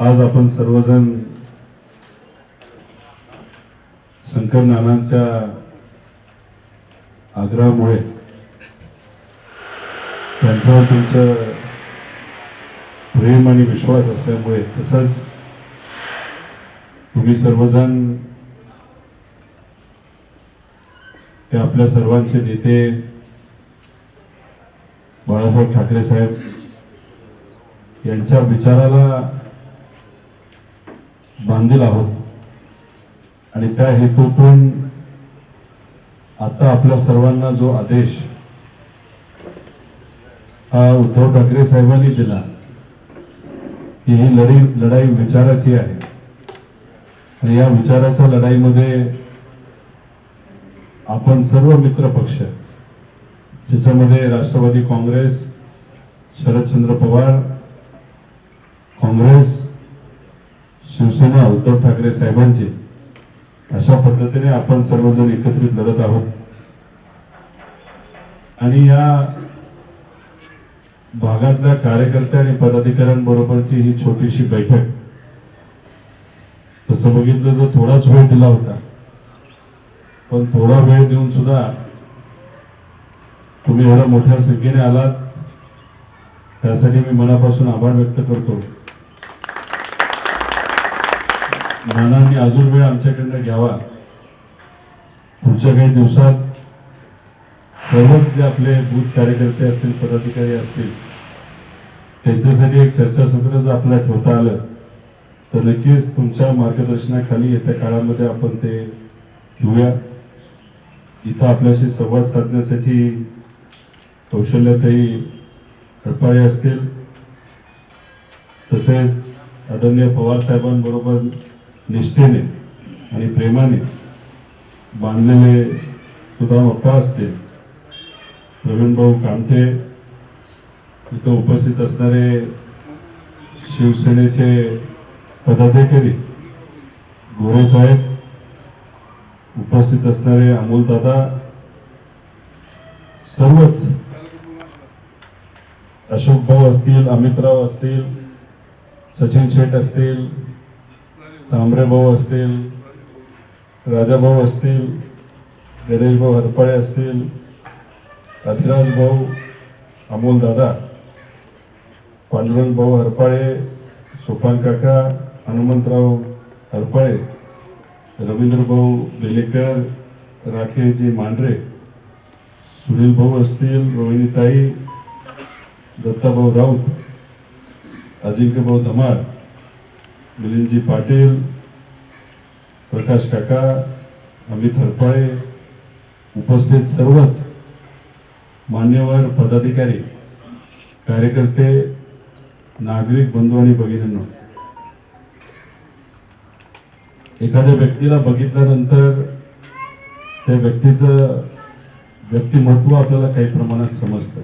आज आपण सर्वजण शंकर नानांच्या आग्रहामुळे त्यांच्यावर तुमचं प्रेम आणि विश्वास असल्यामुळे तसंच तुम्ही सर्वजण हे आपल्या सर्वांचे नेते बाळासाहेब ठाकरे साहेब यांच्या विचाराला बांधील आहोत. आणि त्या हेतूतून आता आपल्या सर्वांना जो आदेश हा उद्धव ठाकरे साहेबांनी दिला की ही लढी लढाई विचाराची आहे. आणि या विचाराच्या लढाईमध्ये आपण सर्व मित्र पक्ष ज्याच्यामध्ये राष्ट्रवादी काँग्रेस शरदचंद्र पवार काँग्रेस शिवसेना उद्धव ठाकरे साहेबांची अशा पद्धतीने आपण सर्वजण एकत्रित लढत आहोत. आणि या भागातल्या कार्यकर्ते आणि पदाधिकाऱ्यांबरोबरची ही छोटीशी बैठक. तसं बघितलं तर थोडाच वेळ दिला होता. पण थोडा वेळ देऊन सुद्धा तुम्ही एवढ्या मोठ्या संख्येने आलात. त्यासाठी मी मनापासून आभार व्यक्त करतो. नानांनी अजून वेळ आमच्याकडनं घ्यावा. पुढच्या काही दिवसात सर्वच जे आपले बूथ कार्यकर्ते असतील पदाधिकारी असतील त्यांच्यासाठी एक चर्चासत्र जर आपल्याला ठेवता आलं तर नक्कीच तुमच्या मार्गदर्शनाखाली येत्या काळामध्ये आपण ते घेऊया. इथं आपल्याशी संवाद साधण्यासाठी कौशल्यातही खडपाळे असतील. तसेच आदरणीय पवार साहेबांबरोबर निष्ठेने आणि प्रेमाने बांधलेले सुदाम अप्पा असतील प्रवीण भाऊ कामठे इथं उपस्थित असणारे शिवसेनेचे पदाधिकारी गोरेसाहेब उपस्थित असणारे अमोलदादा सर्वच अशोक भाऊ असतील अमितराव असतील सचिन शेठ असतील भाऊ असतील राजाभाऊ असतील गणेशभाऊ हरपाळे असतील अधिराज भाऊ अमोल दादा पांडुरंग भाऊ हरपाळे सोपान काका हनुमंतराव हरपाळे रवींद्रभाऊ बेलेकर राकेशजी मांढरे सुनील भाऊ असतील रोहिणीताई दत्ताभाऊ राऊत अजिंक्यभाऊ धमाळ धमार मिलिंदजी पाटील प्रकाश काका अमित हरपाळे उपस्थित सर्वच मान्यवर पदाधिकारी कार्यकर्ते नागरिक बंधू आणि भगिनींनो. एखाद्या व्यक्तीला बघितल्यानंतर त्या व्यक्तीचं व्यक्तिमत्व आपल्याला काही प्रमाणात समजतं.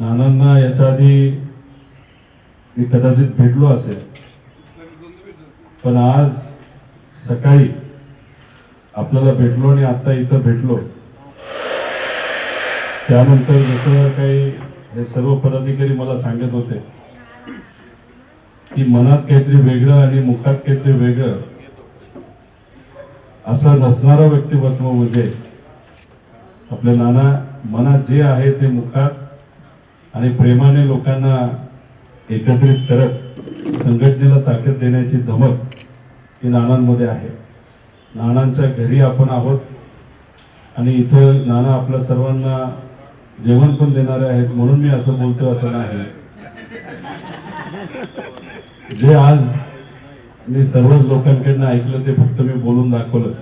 नानांना याच्या आधी मी कदाचित भेटलो असेल. पण आज सकाळी आपल्याला भेटलो आणि आता इथं भेटलो. त्यानंतर जसं काही हे सर्व पदाधिकारी मला सांगत होते की मनात काहीतरी वेगळं आणि मुखात काहीतरी वेगळं असं नसणारं व्यक्तिमत्व म्हणजे आपल्या नाना मनात जे आहे ते मुखात आणि प्रेमाने लोकांना एकत्रित करत संघटनेला ताकद देण्याची धमक ही नानांमध्ये आहे. नानांच्या घरी आपण आहोत आणि इथं नाना आपल्या सर्वांना जेवण पण देणारे आहेत म्हणून मी असं बोलतो असं नाही. जे आज मी सर्वच लोकांकडनं ऐकलं ते फक्त मी बोलून दाखवलं.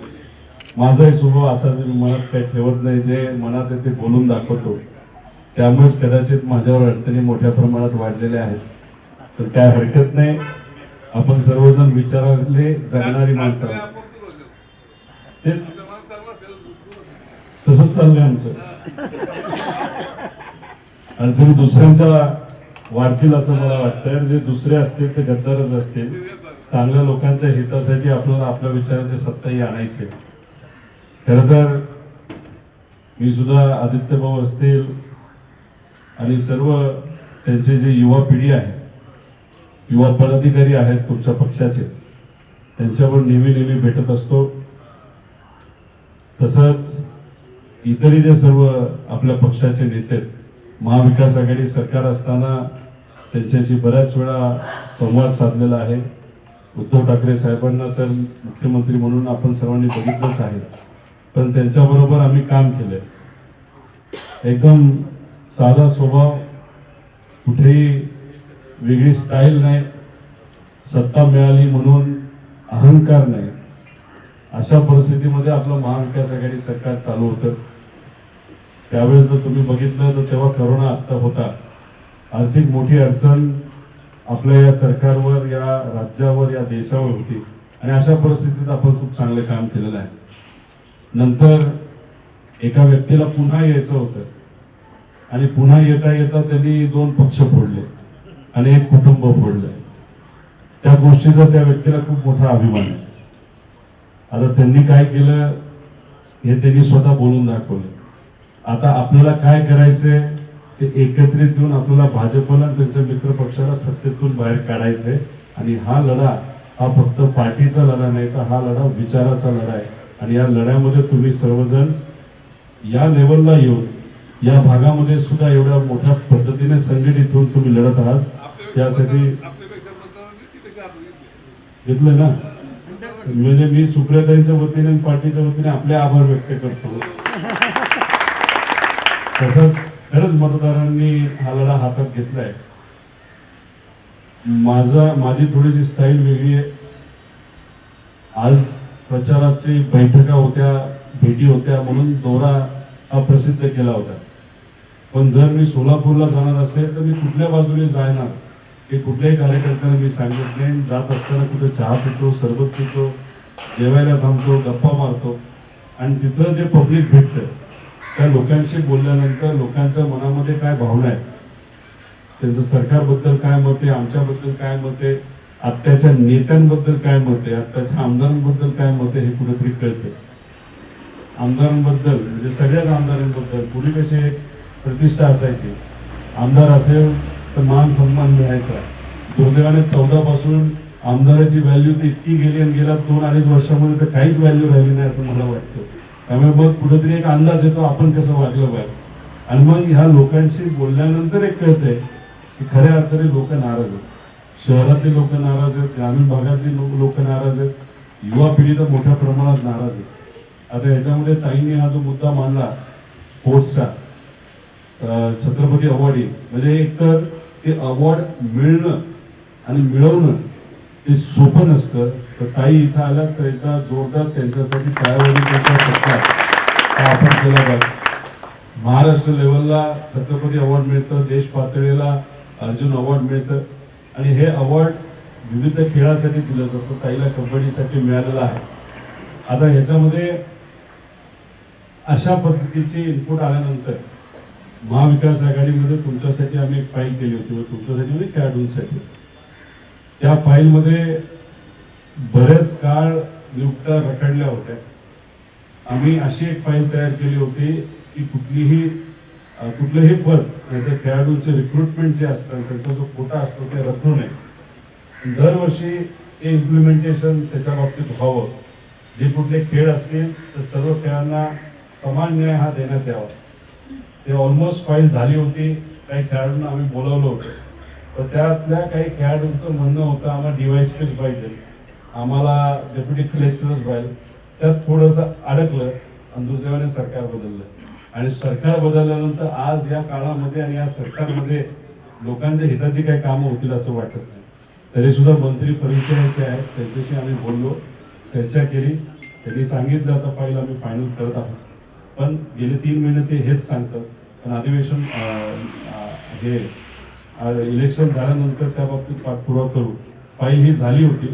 माझाही स्वभाव असाच मी मनात काही ठेवत नाही जे मनात आहे ते बोलून दाखवतो. त्यामुळेच कदाचित माझ्यावर अडचणी मोठ्या प्रमाणात वाढलेल्या आहेत. तर काय हरकत नाही. आपण सर्वजण विचारले जगणारी माणसं तसंच चाललंय आमचं. अडचणी दुसऱ्यांच्या वाढतील असं मला वाटतं आणि जे दुसरे असतील ते गद्दारच असतील चांगल्या लोकांच्या हितासाठी आपल्याला आपल्या विचाराची सत्ताही आणायची खर तर मी सुद्धा आदित्य भाऊ असतील आणि सर्व त्यांचे जे युवा पिढी आहे युवा पदाधिकारी आहेत तुमच्या पक्षाचे. त्यांच्यावर नेहमी नेहमी भेटत असतो. तसंच इतरही जे सर्व आपल्या पक्षाचे नेते आहेत, महाविकास आघाडी सरकार असताना त्यांच्याशी बऱ्याच वेळा संवाद साधलेला आहे. उद्धव ठाकरे साहेबांना तर मुख्यमंत्री म्हणून आपण सर्वांनी बघितलंच आहे. पण त्यांच्याबरोबर आम्ही काम केलं एकदम साधा स्वभाव कुठेही वेगळी स्टाईल नाही सत्ता मिळाली म्हणून अहंकार नाही. अशा परिस्थितीमध्ये आपलं महाविकास आघाडी सरकार चालू होतं. त्यावेळेस जर तुम्ही बघितलं तर तेव्हा करोना असता होता. आर्थिक मोठी अडचण आपल्या या सरकारवर या राज्यावर या देशावर होती. आणि अशा परिस्थितीत आपण खूप चांगलं काम केलेलं आहे. नंतर एका व्यक्तीला पुन्हा यायचं होतं. आणि पुन्हा येता येता त्यांनी दोन पक्ष फोडले. आणि एक कुटुंब फोडलंय त्या गोष्टीचा त्या व्यक्तीला खूप मोठा अभिमान आहे. आता त्यांनी काय केलं हे त्यांनी स्वतः बोलून दाखवलं. आता आपल्याला काय करायचंय ते एकत्रित येऊन आपल्याला भाजपला आणि त्यांच्या मित्र पक्षाला सत्तेतून बाहेर काढायचंय. आणि हा लढा हा फक्त पार्टीचा लढा नाही तर हा लढा विचाराचा लढा आहे. आणि या लढ्यामध्ये तुम्ही सर्वजण या लेवलला येऊन या भागामध्ये सुद्धा एवढ्या मोठ्या पद्धतीने संघटित होऊन तुम्ही लढत आहात. त्यासाठी घेतले घेतलं ना? म्हणजे मी सुप्रियाताईंच्या वतीने आणि पार्टीच्या वतीने आपले आभार व्यक्त करतो. तसंच खरंच मतदारांनी हा लढा हातात घेतलाय. माझा माझी थोडीशी स्टाईल वेगळी आहे. आज प्रचाराची बैठका होत्या भेटी होत्या म्हणून दौरा हा प्रसिद्ध केला होता. पण जर मी सोलापूरला जाणार असेल तर मी कुठल्या बाजूने जाणार? हे कुठल्याही कार्यकर्त्यांना मी सांगत नाही. जात असताना कुठे चहा पितो सरबत पितो जेवायला थांबतो गप्पा मारतो. आणि तिथं जे पब्लिक भेटतं त्या लोकांशी बोलल्यानंतर लोकांच्या मनामध्ये काय भावना आहे त्यांचं सरकारबद्दल काय मत आहे? आमच्याबद्दल काय मत आहे? आत्ताच्या नेत्यांबद्दल काय मत आहे? आत्ताच्या आमदारांबद्दल काय मत आहे? हे कुठेतरी कळतं आमदारांबद्दल म्हणजे सगळ्याच आमदारांबद्दल पूर्वी कशी प्रतिष्ठा असायची? आमदार असेल तर मान सन्मान मिळायचा. दुर्दैवाने चौदा पासून आमदाराची व्हॅल्यू तर इतकी गेली आणि गेल्या दोन अडीच वर्षामध्ये तर काहीच व्हॅल्यू राहिली नाही असं मला वाटतं. त्यामुळे मग कुठेतरी एक अंदाज येतो आपण कसं वागलं पाहिजे. आणि मग ह्या लोकांशी बोलल्यानंतर एक कळतंय की खऱ्या अर्थाने लोक नाराज आहेत. शहरातले लोक नाराज आहेत ग्रामीण भागातले लोक लोक नाराज आहेत. युवा पिढी तर मोठ्या प्रमाणात नाराज आहे. आता याच्यामध्ये ताईंनी हा जो मुद्दा मांडला स्पोर्ट्सचा छत्रपती अवॉर्ड म्हणजे एक तर ते अवॉर्ड मिळणं आणि मिळवणं ते सोपं नसतं. तर ताई इथं आल्या तर एकदा जोरदार त्यांच्यासाठी टाळ्यावाजी त्यांचा सत्कार हा आपण केला पाहिजे महाराष्ट्र लेवलला छत्रपती अवॉर्ड मिळतं देश पातळीला अर्जुन अवॉर्ड मिळतं. आणि हे अवॉर्ड विविध खेळासाठी दिलं जातं. ताईला कबड्डीसाठी मिळालेलं आहे. आता ह्याच्यामध्ये अशा पद्धतीचे इनपुट आल्यानंतर महाविकास आघाडीमध्ये तुमच्यासाठी आम्ही एक फाईल केली होती तुमच्यासाठी म्हणजे खेळाडूंसाठी. त्या फाईलमध्ये बरेच काळ नियुक्त्या रखडल्या होत्या. आम्ही अशी एक फाईल तयार केली होती की कुठलीही कुठलंही पद नाहीतर खेळाडूंचे रिक्रुटमेंट जे असतात त्यांचा जो कोटा असतो ते रखडू नये. दरवर्षी ते इम्प्लिमेंटेशन त्याच्या बाबतीत व्हावं. जे कुठले खेळ असतील तर सर्व खेळांना समान न्याय हा देण्यात यावा. ते ऑलमोस्ट फाईल झाली होती. काही खेळाडूंना आम्ही बोलावलं होतं. तर त्यातल्या काही खेळाडूंचं म्हणणं होतं आम्हाला डिवाइसपीच पाहिजे. आम्हाला डेप्युटी कलेक्टरच पाहिजे. त्यात थोडंसं अडकलं आणि दुर्दैवाने सरकार बदललं. आणि सरकार बदलल्यानंतर आज या काळामध्ये आणि या सरकारमध्ये लोकांच्या हिताची काही कामं होतील असं वाटत नाही. तरीसुद्धा मंत्री परिचयाचे आहेत. त्यांच्याशी आम्ही बोललो चर्चा केली. त्यांनी सांगितलं आता फाईल आम्ही फायनल करत आहोत. पण गेले तीन महिने ते हेच सांगतात. पण अधिवेशन हे इलेक्शन झाल्यानंतर त्या बाबतीत पाठपुरावा करू. फाईल ही झाली होती.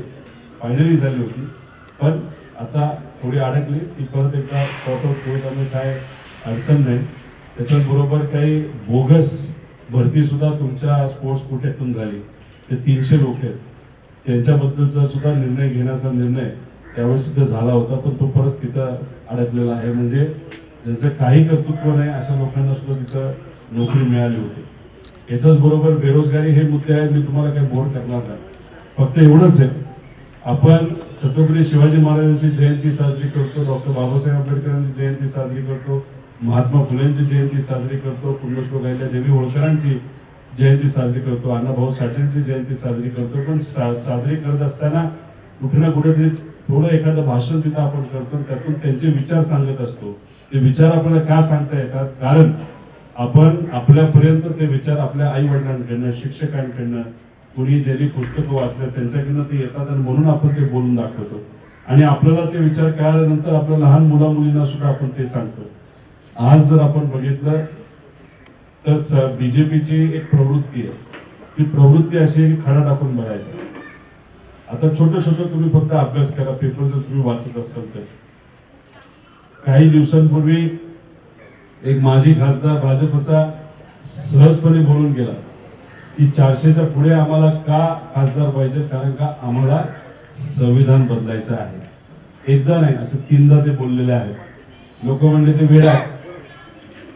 फायनली झाली होती. पण आता थोडी अडकली. ती परत एकदा सॉर्ट आउट करू त्यामुळे काय अडचण नाही. त्याच्याबरोबर काही बोगस भरतीसुद्धा तुमच्या स्पोर्ट्स कोट्यातून झाली? ते तीनशे लोक आहेत. त्यांच्याबद्दलचा सुद्धा निर्णय घेण्याचा निर्णय त्यावेळेस सुद्धा झाला होता पण तो परत तिथं अडकलेला आहे. म्हणजे ज्यांचं काही कर्तृत्व नाही अशा लोकांना सुद्धा तिथं नोकरी मिळाली होती. याच्याच बरोबर बेरोजगारी हे मुद्दे आहेत मी तुम्हाला काही बोर्ड करणार नाही. फक्त एवढंच आहे आपण छत्रपती शिवाजी महाराजांची जयंती साजरी करतो डॉक्टर बाबासाहेब आंबेडकरांची जयंती साजरी करतो महात्मा फुलेंची जयंती साजरी करतो पुण्यश्लोक अहिल्या देवी होळकरांची जयंती साजरी करतो अण्णाभाऊ साठेंची जयंती साजरी करतो. पण सा साजरी करत असताना कुठे ना कुठेतरी थोडं एखादं भाषण तिथं आपण करतो त्यातून त्यांचे विचार सांगत असतो. ते विचार आपल्याला का सांगता येतात? कारण आपण आपल्यापर्यंत ते विचार आपल्या आई वडिलांकडनं शिक्षकांकडनं कुणी ज्यांनी पुस्तकं वाचल्या त्यांच्याकडनं ते येतात आणि म्हणून आपण ते बोलून दाखवतो. आणि आपल्याला ते विचार कळाल्यानंतर आपल्या लहान मुला मुलींना सुद्धा आपण ते सांगतो. आज जर आपण बघितलं तर बीजेपीची एक प्रवृत्ती आहे. ती प्रवृत्ती अशी आहे की खडा टाकून भरायचा आता छोटं छोटं तुम्ही फक्त अभ्यास करा पेपर जर तुम्ही वाचत असाल तर. काही दिवसांपूर्वी एक माजी खासदार भाजपचा सहजपणे बोलून गेला की चारशेच्या पुढे आम्हाला का खासदार पाहिजे कारण का आम्हाला संविधान बदलायचं आहे. एकदा नाही असं तीनदा ते बोललेले आहेत. लोक म्हणले ते वेळ आहे.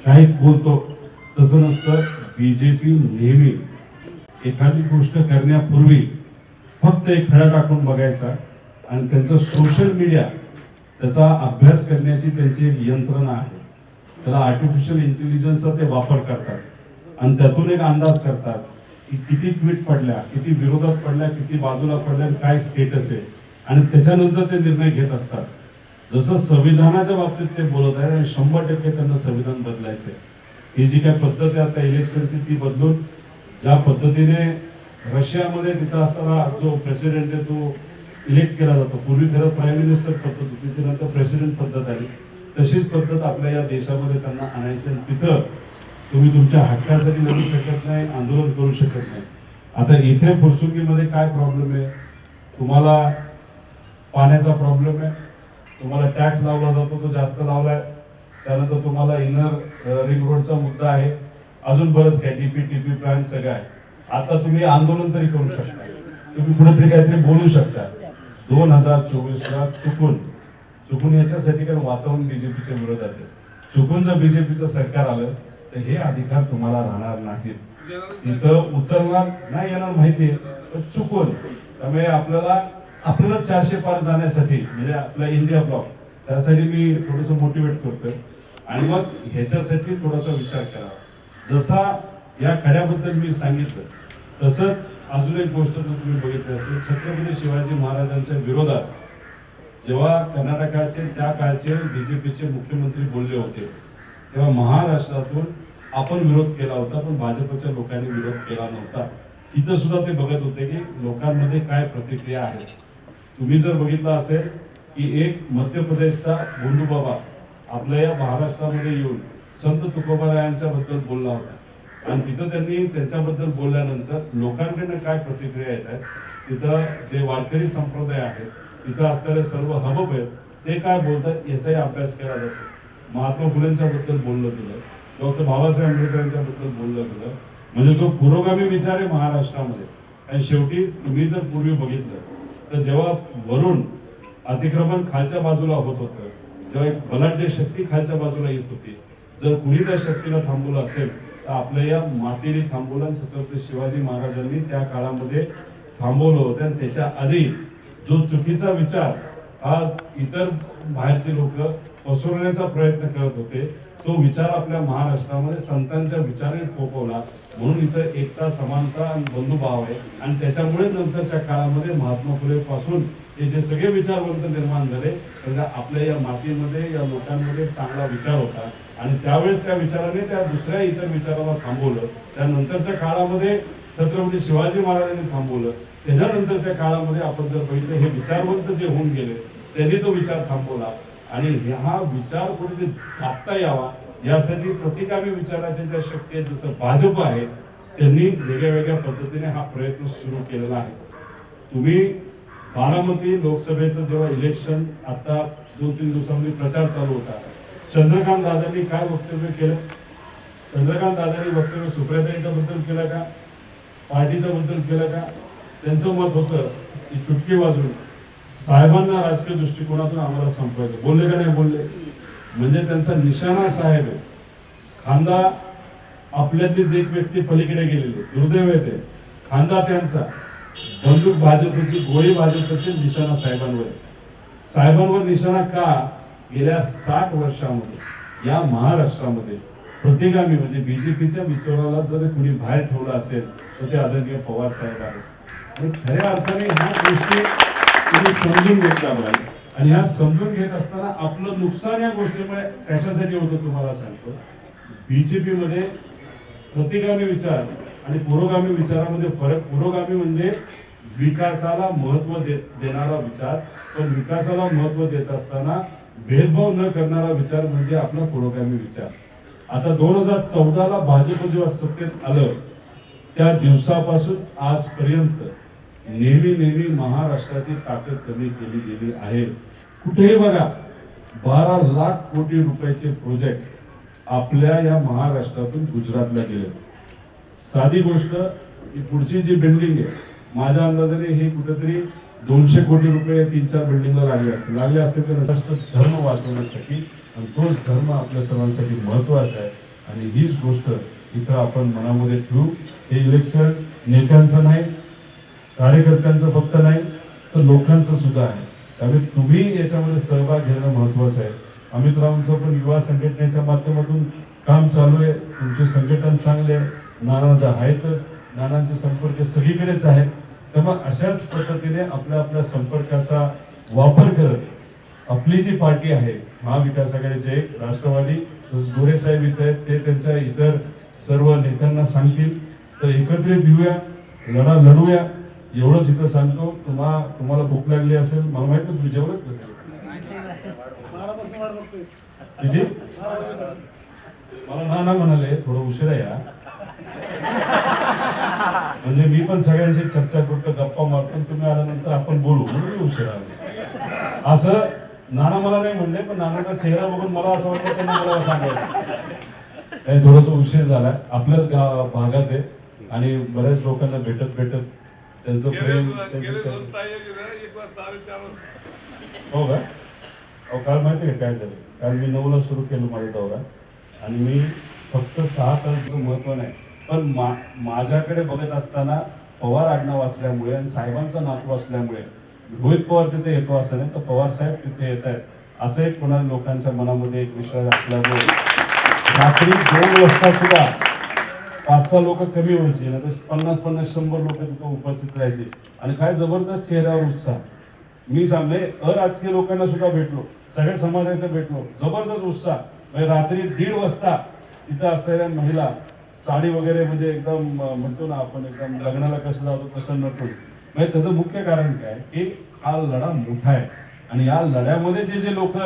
काही बोलतो. तसं नसतं बी जे पी नेहमी एखादी गोष्ट करण्यापूर्वी फक्त एक खडा टाकून बघायचा आणि त्यांचं सोशल मीडिया त्याचा अभ्यास करण्याची त्यांची एक यंत्रणा आहे. त्याला आर्टिफिशियल इंटेलिजन्सचा ते वापर करतात. आणि त्यातून एक अंदाज करतात की किती ट्विट पडल्या किती विरोधात पडल्या किती बाजूला पडल्या आणि काय स्टेटस आहे. आणि त्याच्यानंतर ते निर्णय घेत असतात. जसं संविधानाच्या बाबतीत ते बोलत आहे आणि शंभर टक्के त्यांना संविधान बदलायचं आहे. ही जी काय पद्धत आहे आता इलेक्शनची ती बदलून ज्या पद्धतीने रशियामध्ये तिथं असताना जो प्रेसिडेंट आहे तो इलेक्ट केला जातो. पूर्वी खरं प्राईम मिनिस्टर पद्धत होती त्यानंतर प्रेसिडेंट पद्धत आली. तशीच पद्धत आपल्या या देशामध्ये त्यांना आणायची आणि तिथं तुम्ही तुमच्या हक्कासाठी लढू शकत नाही आंदोलन करू शकत नाही. आता इथे फुरसुंगीमध्ये काय प्रॉब्लेम आहे? तुम्हाला पाण्याचा प्रॉब्लेम आहे. तुम्हाला टॅक्स लावला जातो तो जास्त लावला आहे त्यानंतर तुम्हाला इनर रिंग रोडचा मुद्दा आहे. अजून बरंच काय डीपी टीपी प्लॅन सगळं आहे. आता तुम्ही आंदोलन तरी करू शकता. तुम्ही कुठेतरी काहीतरी बोलू शकता. दोन हजार चोवीसला चुकून चुकून याच्यासाठी कारण वातावरण बीजेपीच्या विरोधात चुकून जर बीजेपीचं सरकार आलं तर हे अधिकार तुम्हाला राहणार नाहीत. इथं उचलणार नाही येणार माहिती आहे पण चुकून. त्यामुळे आपल्याला आपल्याला चारशे पार जाण्यासाठी म्हणजे आपला इंडिया ब्लॉक त्यासाठी मी थोडंसं मोटिवेट करतोय. आणि मग ह्याच्यासाठी थोडासा विचार करा. जसा या खड्याबद्दल मी सांगितलं तसंच अजून एक गोष्ट जर तुम्ही बघितली असेल छत्रपती शिवाजी महाराजांच्या विरोधात जेव्हा कर्नाटकाचे त्या काळचे बी जे पीचे मुख्यमंत्री बोलले होते तेव्हा महाराष्ट्रातून आपण विरोध केला होता पण भाजपच्या लोकांनी विरोध केला नव्हता. तिथं सुद्धा ते बघत होते की लोकांमध्ये काय प्रतिक्रिया आहे. तुम्ही जर बघितलं असेल की एक मध्य प्रदेशचा गोंडू बाबा आपल्या या महाराष्ट्रामध्ये येऊन संत तुकोबारायांच्या बद्दल बोलला होता. आणि तिथं त्यांनी त्यांच्याबद्दल बोलल्यानंतर लोकांकडनं काय प्रतिक्रिया येत आहेत तिथं जे वारकरी संप्रदाय आहेत तिथं असणारे सर्व हबब आहेत ते काय बोलतात याचाही अभ्यास केला जातो. महात्मा फुलेंच्या बद्दल बोललं गेलं डॉक्टर बाबासाहेब आंबेडकरांच्या बद्दल बोललं गेलं म्हणजे जो पुरोगामी विचार आहे महाराष्ट्रामध्ये आणि शेवटी तुम्ही जर पूर्वी बघितलं तर जेव्हा वरून अतिक्रमण खालच्या बाजूला होत होतं जेव्हा एक बलाढ्य शक्ती खालच्या बाजूला येत होती जर कुणी त्या शक्तीला थांबवलं असेल आपल्या या मातेने थांबवलं छत्रपती शिवाजी महाराजांनी त्या काळामध्ये थांबवलं होतं. आणि त्याच्या आधी जो चुकीचा विचार हा इतर बाहेरचे लोक पसरवण्याचा प्रयत्न करत होते तो विचार आपल्या महाराष्ट्रामध्ये संतांच्या विचाराने थोपवला. म्हणून इथं एकता समानता आणि बंधुभाव आहे. आणि त्याच्यामुळे नंतरच्या काळामध्ये महात्मा फुले पासून हे जे सगळे विचारवंत निर्माण झाले त्यांना आपल्या या मातीमध्ये या लोकांमध्ये चांगला विचार होता. आणि त्यावेळेस त्या विचाराने त्या दुसऱ्या इतर विचाराला थांबवलं. त्यानंतरच्या काळामध्ये छत्रपती शिवाजी महाराजांनी थांबवलं. त्याच्यानंतरच्या काळामध्ये आपण जर बघितलं हे विचारवंत जे होऊन गेले त्यांनी तो विचार थांबवला. आणि हा विचार कुठेतरी दाबता यावा यासाठी प्रतिगामी विचाराच्या ज्या शक्ती आहेत जसं भाजप आहे त्यांनी वेगळ्या वेगळ्या पद्धतीने हा प्रयत्न सुरू केलेला आहे. तुम्ही बारामती लोकसभेचं जेव्हा इलेक्शन आता दोन तीन दिवसांमध्ये प्रचार चालू होता. चंद्रकांत दादांनी काय वक्तव्य केलं? चंद्रकांत दादांनी वक्तव्य सुप्रियाताईच्या बद्दल केलं का? पार्टीच्या बद्दल केलं का? त्यांचं मत होतं की चुटकी वाजून साहेबांना राजकीय दृष्टिकोनातून आम्हाला संपवायचं. बोलले का नाही बोलले? म्हणजे त्यांचा निशाणा साहेब आहे. खांदा आपल्यातलीच एक व्यक्ती पलीकडे गेलेली दुर्दैव आहे ते. खांदा त्यांचा. बंदूक भाजपची गोळी भाजपची निशाणा साहेबांवर. साहेबांवर निशाणा का? गेल्या साठ वर्षामध्ये या महाराष्ट्रामध्ये प्रतिगामी म्हणजे बीजेपीच्या विचाराला जर कुणी बाहेर ठेवलं असेल तर ते आदरणीय पवार साहेब आहेत. आणि खऱ्या अर्थाने ह्या गोष्टी तुम्ही समजून घेतल्या पाहिजे आणि ह्या समजून घेत असताना आपलं नुकसान या गोष्टीमुळे कशासाठी होतं तुम्हाला सांगतो? बीजेपी मध्ये प्रतिगामी विचार आणि पुरोगामी विचारामध्ये फरक पुरोगामी म्हणजे विकासाला महत्त्व दे देणारा विचार. पण विकासाला महत्त्व देत असताना भेदभाव न करणारा विचार म्हणजे आपला पुरोगामी विचार. आता दोन हजार चौदाला भाजप जेव्हा सत्तेत आलं त्या दिवसापासून आजपर्यंत नेहमी नेहमी महाराष्ट्राची ताकद कमी केली गेली आहे. कुठेही बघा बारा लाख कोटी रुपयाचे प्रोजेक्ट आपल्या या महाराष्ट्रातून गुजरातला गेले. साधी गोष्ट ही पुढची जी बिल्डिंग आहे माझ्या अंदाजाने हे कुठेतरी दोनशे कोटी रुपये तीन चार बिल्डिंगला लागले असतील. लागले असतील तर राष्ट्र धर्म वाचवण्यासाठी आणि तोच धर्म आपल्या सर्वांसाठी महत्त्वाचा आहे. आणि हीच गोष्ट इथं आपण मनामध्ये ठेवू. हे इलेक्शन नेत्यांचं नाही कार्यकर्त्यांचं फक्त नाही तर लोकांचं सुद्धा आहे. त्यामुळे तुम्ही याच्यामध्ये सहभाग घेणं महत्वाचं आहे. अमित रावांचं पण युवा संघटनेच्या माध्यमातून काम चालू आहे. तुमचे संघटन चांगले आहे. नाना तर आहेतच नानांचे संपर्क सगळीकडेच आहेत. त्यामुळे अशाच पद्धतीने आपल्या आपल्या संपर्काचा वापर करत आपली जी पार्टी आहे महाविकास आघाडीचे एक राष्ट्रवादी तसंच गोरे साहेब इथं आहेत ते त्यांच्या इतर सर्व नेत्यांना सांगतील. तर एकत्रित येऊया लढा लढूया. एवढंच इथं सांगतो. तुम्हा तुम्हाला भूक लागली असेल मला माहीत तुम्ही जेवढं मला नाना म्हणाले थोडं उशिरा या म्हणजे मी पण सगळ्यांशी चर्चा करतो गप्पा मारतो तुम्ही आल्यानंतर आपण बोलू म्हणून मी उशिरा आलो. असं नाना मला नाही म्हणले पण नानाचा चेहरा बघून मला असं वाटतं त्यांनी मला सांगायचं. थोडस उशीर झाला. आपल्याच गा- भागात आहे आणि बऱ्याच लोकांना भेटत भेटत त्यांचं प्रेम हो का? अहो काल माहिती आहे काय झालं? काल मी नऊला सुरू केलं माझा दौरा आणि मी फक्त सहा तासाचं महत्त्व नाही. पण मा माझ्याकडे बघत असताना पवार आडनाव असल्यामुळे आणि साहेबांचा नातू असल्यामुळे रोहित पवार तिथे येतो असं नाही तर पवार साहेब तिथे येत आहेत. असं एक कोणा लोकांच्या मनामध्ये एक विश्वास असल्यामुळे. रात्री दोन वाजता सुद्धा पाच सहा लोक कमी व्हायची ना तर पन्नास पन्नास शंभर लोक तिथं उपस्थित राहायचे. आणि काय जबरदस्त चेहऱ्यावर उत्साह. मी सांगले अराजकीय लोकांना सुद्धा भेटलो सगळ्या समाजाच्या भेटलो जबरदस्त उत्साह. म्हणजे रात्री दीड वाजता तिथं असलेल्या महिला साडी वगैरे म्हणजे एकदम म्हणतो ना आपण एकदम लग्नाला कसं जातो तसं नटून म्हणजे त्याचं मुख्य कारण काय? की हा लढा मोठा आहे. आणि या लढ्यामध्ये जे जे लोक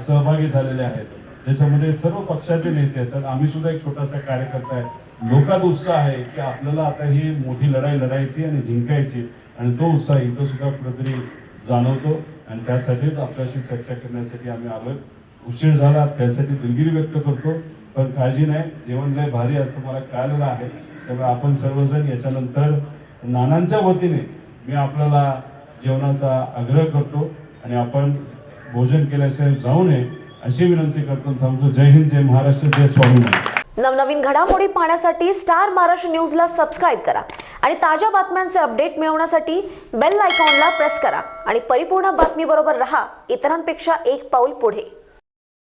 सहभागी झालेले आहेत त्याच्यामध्ये सर्व पक्षाचे नेते आहेत. तर आम्ही सुद्धा एक छोटासा कार्यकर्ता आहे. लोकात उत्साह आहे की आपल्याला आता ही मोठी लढाई लढायची आणि जिंकायची. आणि तो उत्साह इथं सुद्धा कुठेतरी जाणवतो. आणि त्यासाठीच आपल्याशी चर्चा करण्यासाठी आम्ही आलो उशीर झाला त्यासाठी दिलगिरी व्यक्त करतो. पण काळजी नाही. जेवण लय भारी असं मला कळालेलं आहे. त्यामुळे आपण सर्वजण याच्यानंतर नानांच्या वतीने मी आपल्याला जेवणाचा आग्रह करतो आणि आपण भोजन केल्याशिवाय जाऊ नये अशी विनंती करतो थांबतो. जय हिंद जय महाराष्ट्र जय स्वामी नवनवीन घडामोडी पाहण्यासाठी स्टार महाराष्ट्र न्यूजला सबस्क्राईब करा आणि ताज्या बातम्यांचे अपडेट मिळवण्यासाठी बेल आयकॉनला प्रेस करा आणि परिपूर्ण बातमीबरोबर रहा. इतरांपेक्षा एक पाऊल पुढे.